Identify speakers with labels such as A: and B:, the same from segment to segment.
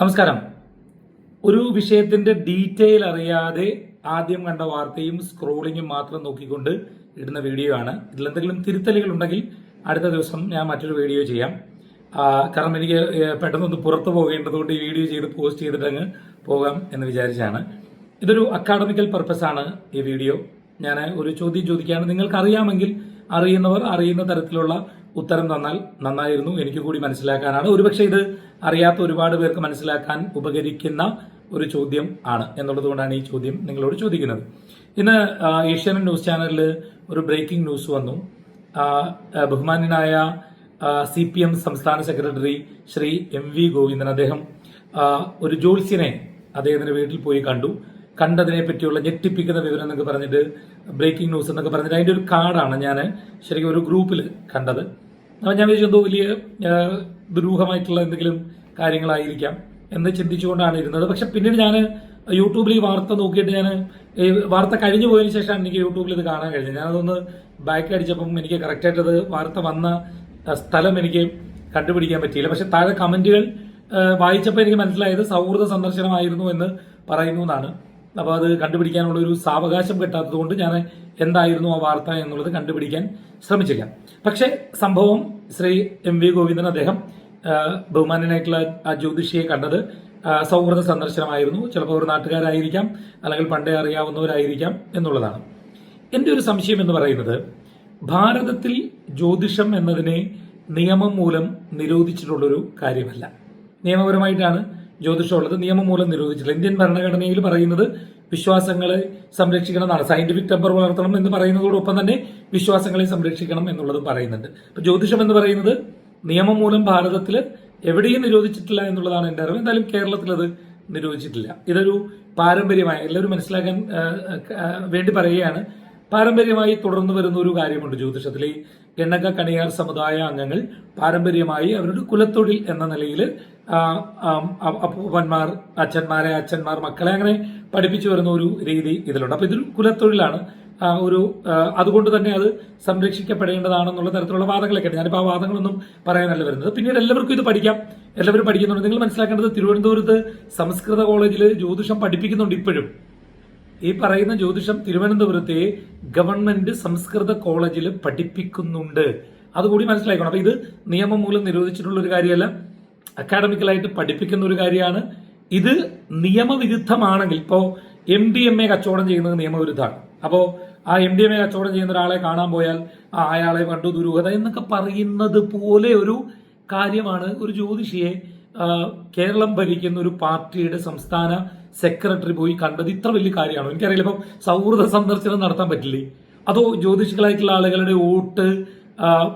A: നമസ്കാരം. ഒരു വിഷയത്തിന്റെ ഡീറ്റെയിൽ അറിയാതെ ആദ്യം കണ്ട വാർത്തയും സ്ക്രോളിങ്ങും മാത്രം നോക്കിക്കൊണ്ട് ഇടുന്ന വീഡിയോ ആണ്. ഇതിലെന്തെങ്കിലും തിരുത്തലുകൾ ഉണ്ടെങ്കിൽ അടുത്ത ദിവസം ഞാൻ മറ്റൊരു വീഡിയോ ചെയ്യാം. കാരണം എനിക്ക് പെട്ടെന്നൊന്ന് പുറത്തു പോകേണ്ടതുകൊണ്ട് ഈ വീഡിയോ ചെയ്ത് പോസ്റ്റ് ചെയ്തിട്ട് അങ്ങ് പോകാം എന്ന് വിചാരിച്ചാണ്. ഇതൊരു അക്കാഡമിക്കൽ പർപ്പസ് ആണ് ഈ വീഡിയോ. ഞാൻ ഒരു ചോദ്യം ചോദിക്കുകയാണ്. നിങ്ങൾക്ക് അറിയാമെങ്കിൽ അറിയുന്നവർ അറിയുന്ന തരത്തിലുള്ള ഉത്തരം തന്നാൽ നന്നായിരുന്നു. എനിക്ക് കൂടി മനസ്സിലാക്കാനാണ്. ഒരുപക്ഷെ ഇത് അറിയാത്ത ഒരുപാട് പേർക്ക് മനസ്സിലാക്കാൻ ഉപകരിക്കുന്ന ഒരു ചോദ്യം ആണ് എന്നുള്ളത് കൊണ്ടാണ് ഈ ചോദ്യം നിങ്ങളോട് ചോദിക്കുന്നത്. ഇന്ന് ഏഷ്യാനെറ്റ് ന്യൂസ് ചാനലിൽ ഒരു ബ്രേക്കിംഗ് ന്യൂസ് വന്നു. ബഹുമാന്യനായ സി പി എം സംസ്ഥാന secretary Shri M V Govindan. അദ്ദേഹം ഒരു ജോത്സ്യനെ അദ്ദേഹത്തിന്റെ വീട്ടിൽ പോയി കണ്ടു. കണ്ടതിനെ പറ്റിയുള്ള ഞെട്ടിപ്പിക്കുന്ന വിവരം എന്നൊക്കെ പറഞ്ഞിട്ട് ബ്രേക്കിംഗ് ന്യൂസ് എന്നൊക്കെ പറഞ്ഞിട്ട് അതിന്റെ ഒരു കാർഡാണ് ഞാൻ ശരിക്കും ഒരു ഗ്രൂപ്പിൽ കണ്ടത്. അപ്പം ഞാൻ വിചാരിച്ചു എന്തോ വലിയ ദുരൂഹമായിട്ടുള്ള എന്തെങ്കിലും കാര്യങ്ങളായിരിക്കാം എന്ന് ചിന്തിച്ചുകൊണ്ടാണ് ഇരുന്നത്. പക്ഷെ പിന്നീട് ഞാൻ യൂട്യൂബിൽ ഈ വാർത്ത നോക്കിയിട്ട് ഞാൻ ഈ വാർത്ത കഴിഞ്ഞു പോയതിന് ശേഷമാണ് എനിക്ക് യൂട്യൂബിൽ ഇത് കാണാൻ കഴിഞ്ഞത്. ഞാനതൊന്ന് ബാക്ക് അടിച്ചപ്പം എനിക്ക് കറക്റ്റായിട്ട് വാർത്ത വന്ന സ്ഥലം എനിക്ക് കണ്ടുപിടിക്കാൻ പറ്റിയില്ല. പക്ഷെ താഴെ കമന്റുകൾ വായിച്ചപ്പോൾ എനിക്ക് മനസ്സിലായത് സൗഹൃദ സന്ദർശനമായിരുന്നു എന്ന് പറയുന്നു എന്നാണ്. അപ്പോൾ അത് കണ്ടുപിടിക്കാനുള്ള ഒരു സാവകാശം കിട്ടാത്തതുകൊണ്ട് ഞാൻ എന്തായിരുന്നു ആ വാർത്ത എന്നുള്ളത് കണ്ടുപിടിക്കാൻ ശ്രമിച്ചില്ല. പക്ഷേ സംഭവം ശ്രീ എം വി ഗോവിന്ദൻ അദ്ദേഹം ബഹുമാനനായിട്ടുള്ള ആ ജ്യോതിഷിയെ കണ്ടത് സൗഹൃദ സന്ദർശനമായിരുന്നു. ചിലപ്പോൾ ഒരു നാട്ടുകാരായിരിക്കാം അല്ലെങ്കിൽ പണ്ടേ അറിയാവുന്നവരായിരിക്കാം എന്നുള്ളതാണ്. എന്റെ ഒരു സംശയം എന്ന് പറയുന്നത് ഭാരതത്തിൽ ജ്യോതിഷം എന്നതിനെ നിയമം മൂലം നിരോധിച്ചിട്ടുള്ളൊരു കാര്യമല്ല. നിയമപരമായിട്ടാണ് ജ്യോതിഷം ഉള്ളത് നിയമം മൂലം നിരോധിച്ചിട്ടില്ല. ഇന്ത്യൻ ഭരണഘടനയിൽ പറയുന്നത് വിശ്വാസങ്ങളെ സംരക്ഷിക്കണം എന്നാണ് സയന്റിഫിക് ടെമ്പർ വളർത്തണം എന്ന് പറയുന്നതോടൊപ്പം തന്നെ വിശ്വാസങ്ങളെ സംരക്ഷിക്കണം എന്നുള്ളതും പറയുന്നുണ്ട്. ഇപ്പൊ ജ്യോതിഷം എന്ന് പറയുന്നത് നിയമം മൂലം ഭാരതത്തിൽ എവിടെയും നിരോധിച്ചിട്ടില്ല എന്നുള്ളതാണ് എന്റെ അറിവ്. എന്തായാലും കേരളത്തിൽ അത് നിരോധിച്ചിട്ടില്ല. ഇതൊരു പാരമ്പര്യമായി എല്ലാവരും മനസ്സിലാക്കാൻ വേണ്ടി പറയുകയാണ്. പാരമ്പര്യമായി തുടർന്നു വരുന്ന ഒരു കാര്യമുണ്ട് ജ്യോതിഷത്തിൽ. ഈ എണ്ണക്ക കണിയാർ സമുദായ അംഗങ്ങൾ പാരമ്പര്യമായി അവരുടെ കുലത്തൊഴിൽ എന്ന നിലയിൽ അപ്പൂപ്പന്മാർ അച്ഛന്മാരെ അച്ഛന്മാർ മക്കളെ അങ്ങനെ പഠിപ്പിച്ചു വരുന്ന ഒരു രീതി ഇതിലുണ്ട്. അപ്പൊ ഇതൊരു കുലത്തൊഴിലാണ്. ഒരു അതുകൊണ്ട് തന്നെ അത് സംരക്ഷിക്കപ്പെടേണ്ടതാണെന്നുള്ള തരത്തിലുള്ള വാദങ്ങളൊക്കെ ഞാനിപ്പോൾ ആ വാദങ്ങളൊന്നും പറയാനല്ല വരുന്നത്. പിന്നീട് എല്ലാവർക്കും ഇത് പഠിക്കാം. എല്ലാവരും പഠിക്കുന്നുണ്ട്. നിങ്ങൾ മനസ്സിലാക്കേണ്ടത് തിരുവനന്തപുരത്ത് സംസ്കൃത കോളേജിൽ ജ്യോതിഷം പഠിപ്പിക്കുന്നുണ്ട് ഇപ്പോഴും. ഈ പറയുന്ന ജ്യോതിഷം തിരുവനന്തപുരത്തെ ഗവൺമെന്റ് സംസ്കൃത കോളേജിൽ പഠിപ്പിക്കുന്നുണ്ട്. അതുകൂടി മനസ്സിലാക്കണം അപ്പൊ ഇത് നിയമം മൂലം നിരോധിച്ചിട്ടുള്ള ഒരു കാര്യമല്ല. അക്കാഡമിക്കലായിട്ട് പഠിപ്പിക്കുന്ന ഒരു കാര്യമാണ്. ഇത് നിയമവിരുദ്ധമാണെങ്കിൽ ഇപ്പോ എം ഡി എം എ കച്ചവടം ചെയ്യുന്നത് നിയമവിരുദ്ധമാണ്. അപ്പോൾ ആ എം ഡി എം എ കച്ചവടം ചെയ്യുന്ന ഒരാളെ കാണാൻ പോയാൽ ആ അയാളെ കണ്ടു ദുരൂഹത എന്നൊക്കെ പറയുന്നത് പോലെ ഒരു കാര്യമാണ് ഒരു ജ്യോതിഷിയെ കേരളം ഭരിക്കുന്ന ഒരു പാർട്ടിയുടെ സംസ്ഥാന സെക്രട്ടറി പോയി കണ്ടത് ഇത്ര വലിയ കാര്യമാണോ? എനിക്കറിയില്ല. ഇപ്പം സൗഹൃദ സന്ദർശനം നടത്താൻ പറ്റില്ലേ? അതോ ജ്യോതിഷികളായിട്ടുള്ള ആളുകളുടെ വോട്ട്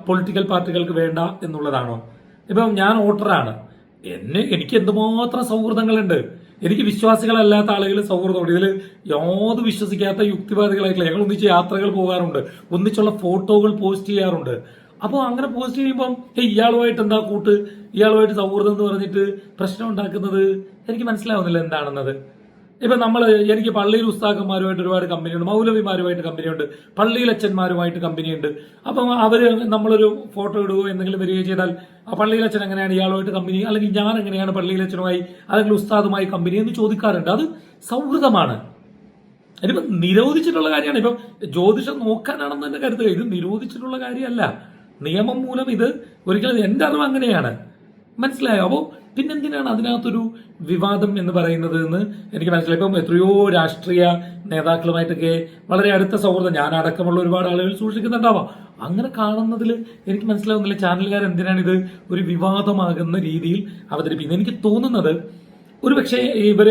A: പൊളിറ്റിക്കൽ പാർട്ടികൾക്ക് വേണ്ട എന്നുള്ളതാണോ? ഇപ്പം ഞാൻ വോട്ടറാണ്. എന്നെ എനിക്ക് എന്തുമാത്രം സൗഹൃദങ്ങളുണ്ട്? എനിക്ക് വിശ്വാസികളല്ലാത്ത ആളുകൾ സൗഹൃദമുണ്ട്. ഇതിൽ യാതൊരു വിശ്വസിക്കാത്ത യുക്തിവാദികളായിട്ടുള്ള ഞങ്ങൾ ഒന്നിച്ച് യാത്രകൾ പോകാറുണ്ട്. ഒന്നിച്ചുള്ള ഫോട്ടോകൾ പോസ്റ്റ് ചെയ്യാറുണ്ട്. അപ്പോൾ അങ്ങനെ പോസ്റ്റ് ചെയ്യുമ്പം "ഹേയ്, ഇയാളുമായിട്ട് എന്താ കൂട്ട്? ഇയാളുമായിട്ട് സൗഹൃദം എന്ന് പറഞ്ഞിട്ട് പ്രശ്നം ഉണ്ടാക്കുന്നത് എനിക്ക് മനസ്സിലാവുന്നില്ല എന്താണെന്നത്. ഇപ്പൊ നമ്മൾ എനിക്ക് പള്ളിയിൽ ഉസ്താക്കന്മാരുമായിട്ട് ഒരുപാട് കമ്പനിയുണ്ട് മൗലവിമാരുമായിട്ട് കമ്പനിയുണ്ട് പള്ളിയിൽ അച്ഛന്മാരുമായിട്ട് കമ്പനിയുണ്ട്. അപ്പം അവർ നമ്മളൊരു ഫോട്ടോ ഇടുകയോ എന്തെങ്കിലും വരികയോ ചെയ്താൽ ആ പള്ളിയിൽ അച്ഛൻ എങ്ങനെയാണ് ഇയാളുമായിട്ട് കമ്പനി അല്ലെങ്കിൽ ഞാൻ എങ്ങനെയാണ് പള്ളിയിൽ അച്ഛനുമായി അല്ലെങ്കിൽ ഉസ്താദുമായി കമ്പനി എന്ന് ചോദിക്കാറുണ്ട്. അത് സൗഹൃദമാണ്. ഇനിയിപ്പം നിരോധിച്ചിട്ടുള്ള കാര്യമാണ്. ഇപ്പം ജ്യോതിഷം നോക്കാനാണെന്ന് തന്നെ കരുതുക ഇത് നിരോധിച്ചിട്ടുള്ള കാര്യമല്ല. നിയമം മൂലം ഇത് ഒരിക്കലും എന്റെ അറിവ് അങ്ങനെയാണ്. മനസ്സിലായോ? അപ്പോൾ പിന്നെന്തിനാണ് അതിനകത്തൊരു വിവാദം എന്ന് പറയുന്നത് എന്ന് എനിക്ക് മനസ്സിലായി. ഇപ്പം എത്രയോ രാഷ്ട്രീയ നേതാക്കളുമായിട്ടൊക്കെ വളരെ അടുത്ത സൗഹൃദം ഞാൻ അടക്കമുള്ള ഒരുപാട് ആളുകൾ സൂക്ഷിക്കുന്നുണ്ടാവാം. അങ്ങനെ കാണുന്നതിൽ എനിക്ക് മനസ്സിലാവുന്നില്ല ചാനലുകാർ എന്തിനാണ് ഇത് ഒരു വിവാദമാകുന്ന രീതിയിൽ അവതരിപ്പിക്കുന്നത്. എനിക്ക് തോന്നുന്നത് ഒരു പക്ഷേ ഇവർ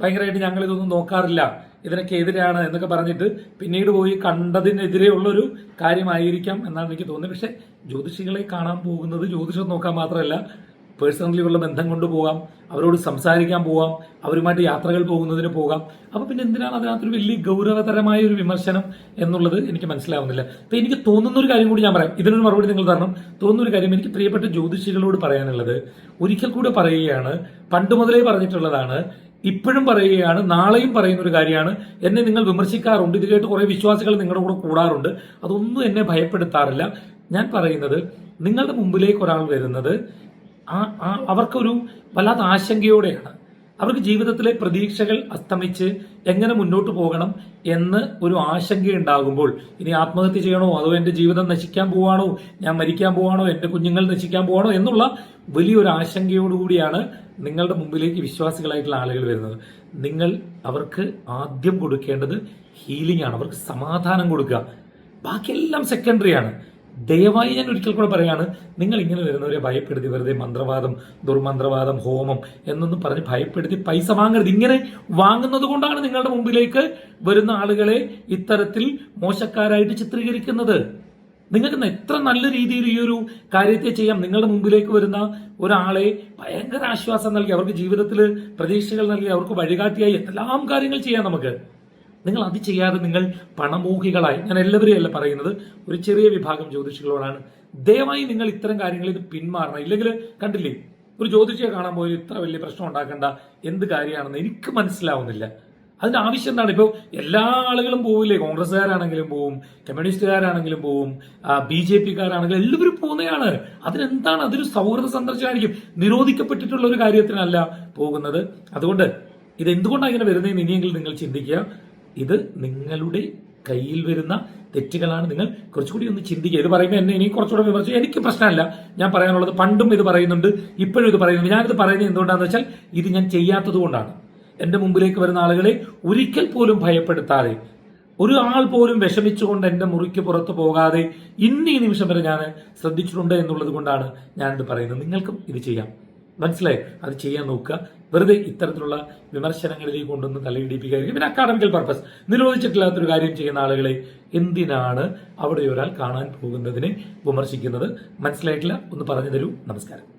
A: ഭയങ്കരമായിട്ട് ഞങ്ങൾ ഇതൊന്നും നോക്കാറില്ല ഇതിനൊക്കെ എതിരാണ് എന്നൊക്കെ പറഞ്ഞിട്ട് പിന്നീട് പോയി കണ്ടതിനെതിരെ ഉള്ളൊരു കാര്യമായിരിക്കാം എന്നാണ് എനിക്ക് തോന്നുന്നത്. പക്ഷേ ജ്യോതിഷികളെ കാണാൻ പോകുന്നത് ജ്യോതിഷം നോക്കാൻ മാത്രമല്ല പേഴ്സണലി ഉള്ള ബന്ധം കൊണ്ട് പോകാം അവരോട് സംസാരിക്കാൻ പോകാം അവരുമായിട്ട് യാത്രകൾ പോകുന്നതിന് പോകാം. അപ്പോൾ പിന്നെ എന്തിനാണ് അതിനകത്തൊരു വലിയ ഗൗരവതരമായ ഒരു വിമർശനം എന്നുള്ളത് എനിക്ക് മനസ്സിലാവുന്നില്ല. അപ്പോൾ എനിക്ക് തോന്നുന്ന ഒരു കാര്യം കൂടി ഞാൻ പറയാം. ഇതിനൊരു മറുപടി നിങ്ങൾ തരണം. തോന്നുന്ന ഒരു കാര്യം എനിക്ക് പ്രിയപ്പെട്ട ജ്യോതിഷികളോട് പറയാനുള്ളത്. ഒരിക്കൽ കൂടെ പറയുകയാണ് പണ്ട് മുതലേ പറഞ്ഞിട്ടുള്ളതാണ് ഇപ്പോഴും പറയുകയാണ് നാളെയും പറയുന്ന ഒരു കാര്യമാണ്. എന്നെ നിങ്ങൾ വിമർശിക്കാറുണ്ട്. ഇത് കേട്ട് കുറേ വിശ്വാസികൾ നിങ്ങളുടെ കൂടെ കൂടാറുണ്ട്. അതൊന്നും എന്നെ ഭയപ്പെടുത്താറില്ല. ഞാൻ പറയുന്നത് നിങ്ങളുടെ മുമ്പിലേക്ക് ഒരാൾ വരുന്നത് ആ ആ അവർക്കൊരു വല്ലാത്ത ആശങ്കയോടെയാണ്. അവർക്ക് ജീവിതത്തിലെ പ്രതീക്ഷകൾ അസ്തമിച്ച് എങ്ങനെ മുന്നോട്ട് പോകണം എന്ന് ഒരു ആശങ്കയുണ്ടാകുമ്പോൾ ഇനി ആത്മഹത്യ ചെയ്യണോ? അതോ എന്റെ ജീവിതം നശിക്കാൻ പോവാണോ? ഞാൻ മരിക്കാൻ പോവാണോ? എന്റെ കുഞ്ഞുങ്ങൾ നശിക്കാൻ പോവാണോ? എന്നുള്ള വലിയൊരു ആശങ്കയോടുകൂടിയാണ് നിങ്ങളുടെ മുമ്പിലേക്ക് വിശ്വാസികളായിട്ടുള്ള ആളുകൾ വരുന്നത്. നിങ്ങൾ അവർക്ക് ആദ്യം കൊടുക്കേണ്ടത് ഹീലിംഗ് ആണ്. അവർക്ക് സമാധാനം കൊടുക്കുക. ബാക്കിയെല്ലാം സെക്കൻഡറിയാണ് ദയവായി ഞാൻ ഒരിക്കൽ കൂടെ പറയാണ് നിങ്ങൾ ഇങ്ങനെ വരുന്നവരെ ഭയപ്പെടുത്തി വെറുതെ മന്ത്രവാദം ദുർമന്ത്രവാദം ഹോമം എന്നൊന്നും പറഞ്ഞ് ഭയപ്പെടുത്തി പൈസ വാങ്ങരുത്. ഇങ്ങനെ വാങ്ങുന്നത് കൊണ്ടാണ് നിങ്ങളുടെ മുമ്പിലേക്ക് വരുന്ന ആളുകളെ ഇത്തരത്തിൽ മോശക്കാരായിട്ട് ചിത്രീകരിക്കുന്നത്. നിങ്ങൾക്ക് എത്ര നല്ല രീതിയിൽ ഈ ഒരു കാര്യത്തെ ചെയ്യാം? നിങ്ങളുടെ മുമ്പിലേക്ക് വരുന്ന ഒരാളെ ഭയങ്കര ആശ്വാസം നൽകി അവർക്ക് ജീവിതത്തിൽ പ്രതീക്ഷകൾ നൽകി അവർക്ക് വഴികാട്ടിയായി എല്ലാം കാര്യങ്ങൾ ചെയ്യാം നമുക്ക്? നിങ്ങൾ അത് ചെയ്യാതെ നിങ്ങൾ പണമോഹികളായി. ഞാൻ എല്ലാവരെയും അല്ല പറയുന്നത് ഒരു ചെറിയ വിഭാഗം ജ്യോതിഷികളോടാണ്. ദയവായി നിങ്ങൾ ഇത്തരം കാര്യങ്ങളിൽ പിന്മാറണം. ഇല്ലെങ്കിൽ കണ്ടില്ലേ ഒരു ജ്യോതിഷിയെ കാണാൻ പോയി ഇത്ര വലിയ പ്രശ്നം ഉണ്ടാക്കേണ്ട. എന്ത് കാര്യമാണെന്ന് എനിക്ക് മനസ്സിലാവുന്നില്ല. അതിന്റെ ആവശ്യം എന്താണ്? ഇപ്പോൾ എല്ലാ ആളുകളും പോവില്ലേ? കോൺഗ്രസ്സുകാരാണെങ്കിലും പോവും കമ്മ്യൂണിസ്റ്റുകാരാണെങ്കിലും പോവും ബി ജെ പിക്കാരാണെങ്കിലും എല്ലാവരും പോകുന്നതാണ് അതിനെന്താണ്? അതൊരു സൗഹൃദ സന്ദർശനമായിരിക്കും. നിരോധിക്കപ്പെട്ടിട്ടുള്ള ഒരു കാര്യത്തിനല്ല പോകുന്നത്. അതുകൊണ്ട് ഇത് എന്തുകൊണ്ടാണ് ഇങ്ങനെ വരുന്നതെന്ന് ഇനിയെങ്കിലും നിങ്ങൾ ചിന്തിക്കുക. ഇത് നിങ്ങളുടെ കയ്യിൽ വരുന്ന തെറ്റുകളാണ്. നിങ്ങൾ കുറച്ചുകൂടി ഒന്ന് ചിന്തിക്കുക. ഇത് പറയുമ്പോൾ എന്നെ ഇനി കുറച്ചുകൂടെ വിമർശിച്ചു എനിക്ക് പ്രശ്നമല്ല. ഞാൻ പറയാനുള്ളത് പണ്ടും ഇത് പറയുന്നുണ്ട് ഇപ്പോഴും ഇത് പറയുന്നുണ്ട്. ഞാനിത് പറയുന്നത് എന്തുകൊണ്ടാണെന്ന് വെച്ചാൽ ഇത് ഞാൻ ചെയ്യാത്തത് കൊണ്ടാണ്. എന്റെ മുമ്പിലേക്ക് വരുന്ന ആളുകളെ ഒരിക്കൽ പോലും ഭയപ്പെടുത്താതെ ഒരു ആൾ പോലും വിഷമിച്ചുകൊണ്ട് എന്റെ മുറിക്ക് പുറത്ത് പോകാതെ ഇന്ന് ഈ നിമിഷം വരെ ഞാൻ ശ്രദ്ധിച്ചിട്ടുണ്ട് എന്നുള്ളത് കൊണ്ടാണ് ഞാനിത് പറയുന്നത്. നിങ്ങൾക്കും ഇത് ചെയ്യാം. മനസ്സിലായി? അത് ചെയ്യാൻ നോക്കുക. വെറുതെ ഇത്തരത്തിലുള്ള വിമർശനങ്ങളിലേക്ക് കൊണ്ടൊന്ന് തലയിടിപ്പിക്കാതിരിക്കും പിന്നെ അക്കാഡമിക്കൽ പർപ്പസ് നിരോധിച്ചിട്ടില്ലാത്തൊരു കാര്യം ചെയ്യുന്ന ആളുകളെ എന്തിനാണ് അവിടെ ഒരാൾ കാണാൻ പോകുന്നതിനെ വിമർശിക്കുന്നത്? മനസ്സിലായിട്ടില്ല? ഒന്ന് പറഞ്ഞു തരൂ. നമസ്കാരം.